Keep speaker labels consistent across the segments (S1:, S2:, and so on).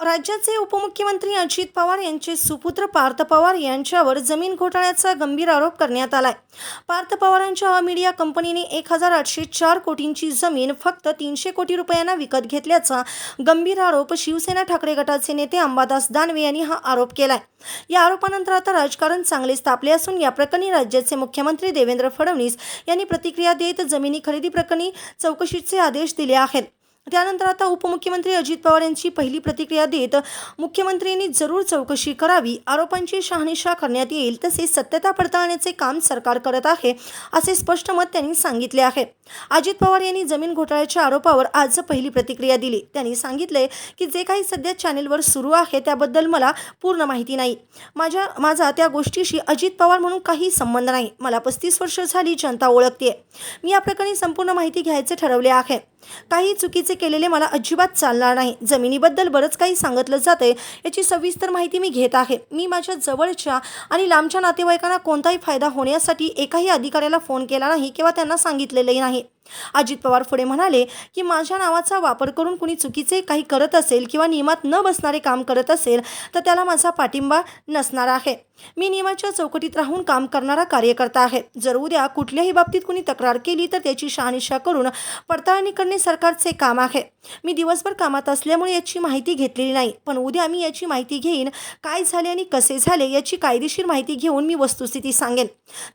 S1: राज्याचे उपमुख्यमंत्री अजित पवार यांचे सुपुत्र पार्थ पवार यांच्यावर जमीन घोटाळ्याचा गंभीर आरोप करण्यात आलाय. पार्थ पवारांच्या मीडिया कंपनीने एक हजार आठशे चार कोटींची जमीन फक्त तीनशे कोटी रुपयांना विकत घेतल्याचा गंभीर आरोप शिवसेना ठाकरे गटाचे नेते अंबादास दानवे यांनी हा आरोप केलाय. या आरोपानंतर आता राजकारण चांगलेच तापले असून या प्रकरणी राज्याचे मुख्यमंत्री देवेंद्र फडणवीस यांनी प्रतिक्रिया देत जमिनी खरेदी प्रकरणी चौकशीचे आदेश दिले आहेत. त्यानंतर आता उपमुख्यमंत्री अजित पवार यांची पहिली प्रतिक्रिया देत मुख्यमंत्र्यांनी जरूर चौकशी करावी आरोपांची शहानिशा करण्यात येईल तसेच सत्यता पडताळण्याचे काम सरकार करत आहे असे स्पष्ट मत त्यांनी सांगितले आहे. अजित पवार यांनी जमीन घोटाळ्याच्या आरोपावर आज पहिली प्रतिक्रिया दिली. त्यांनी सांगितले की जे काही सध्या चॅनेलवर सुरू आहे त्याबद्दल मला पूर्ण माहिती नाही. माझ्या माझा त्या गोष्टीशी अजित पवार म्हणून काही संबंध नाही. मला पस्तीस वर्ष झाली जनता ओळखते मी या प्रकरणी संपूर्ण माहिती घ्यायचे ठरवले आहे. काही चुकीचे केलेले मला अजिबात चालणार नाही. जमिनीबद्दल बरंच काही सांगितलं जाते याची सविस्तर माहिती मी घेत आहे. मी माझ्या जवळच्या आणि लांबच्या नातेवाईकांना कोणताही फायदा होण्यासाठी एकाही अधिकाऱ्याला फोन केला नाही किंवा त्यांना सांगितलेलंही नाही. अजित पवार पुढे म्हणाले की माझ्या नावाचा वापर करून कुणी चुकीचे काही करत असेल किंवा नियमात न बसणारे काम करत असेल तर त्याला माझा पाठिंबा नसणार आहे. मी नियमाच्या चौकटीत राहून काम करणारा कार्यकर्ता आहे. जर उद्या कुठल्याही बाबतीत कुणी तक्रार केली तर त्याची शहानिशा करून पडताळणी करणे सरकारचे काम आहे. मी दिवसभर कामात असल्यामुळे याची माहिती घेतलेली नाही. पण उद्या मी याची माहिती घेईन काय झाले आणि कसे झाले याची कायदेशीर माहिती घेऊन मी वस्तुस्थिती सांगेन.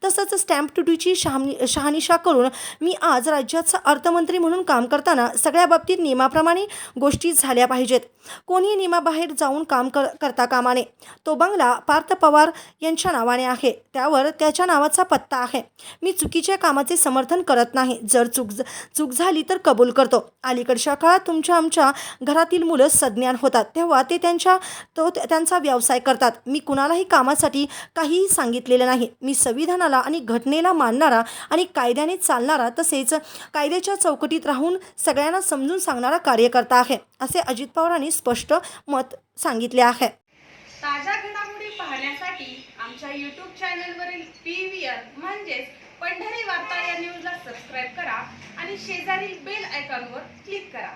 S1: तसंच स्टॅम्प ड्युटीची शहानि शहानिशा करून मी आज राज्याचा अर्थमंत्री म्हणून काम करताना सगळ्या बाबतीत नियमाप्रमाणे गोष्टी झाल्या पाहिजेत. कोणीही नियमाबाहेर जाऊन काम कर करता कामा नये तो बंगला पार्थ पवार यांच्या नावाने आहे. त्यावर त्याच्या नावाचा पत्ता आहे. मी चुकीच्या कामाचे समर्थन करत नाही. जर चूक चूक झाली तर कबूल करतो. अलीकडच्या काळात तुमच्या आमच्या घरातील मुलं सज्ञान होतात. तेव्हा ते त्यांच्या तो त्यांचा व्यवसाय करतात. मी कुणालाही कामासाठी काहीही सांगितलेलं नाही. मी संविधानाला आणि घटनेला मानणारा आणि कायद्याने चालणारा तसेच कायद्याच्या चौकटीत राहून सगळ्यांना समजून सांगणारा कार्यकर्ता आहे असे अजित पवारांनी स्पष्ट मत सांगितले आहे.
S2: ताज्या घडामोडी पाहण्यासाठी आमच्या यूट्यूब चॅनलवरील पी व्ही आर म्हणजेच पंढरी वार्ता या न्यूजला सबस्क्राईब करा आणि शेजारील बेल आयकॉनवर क्लिक करा.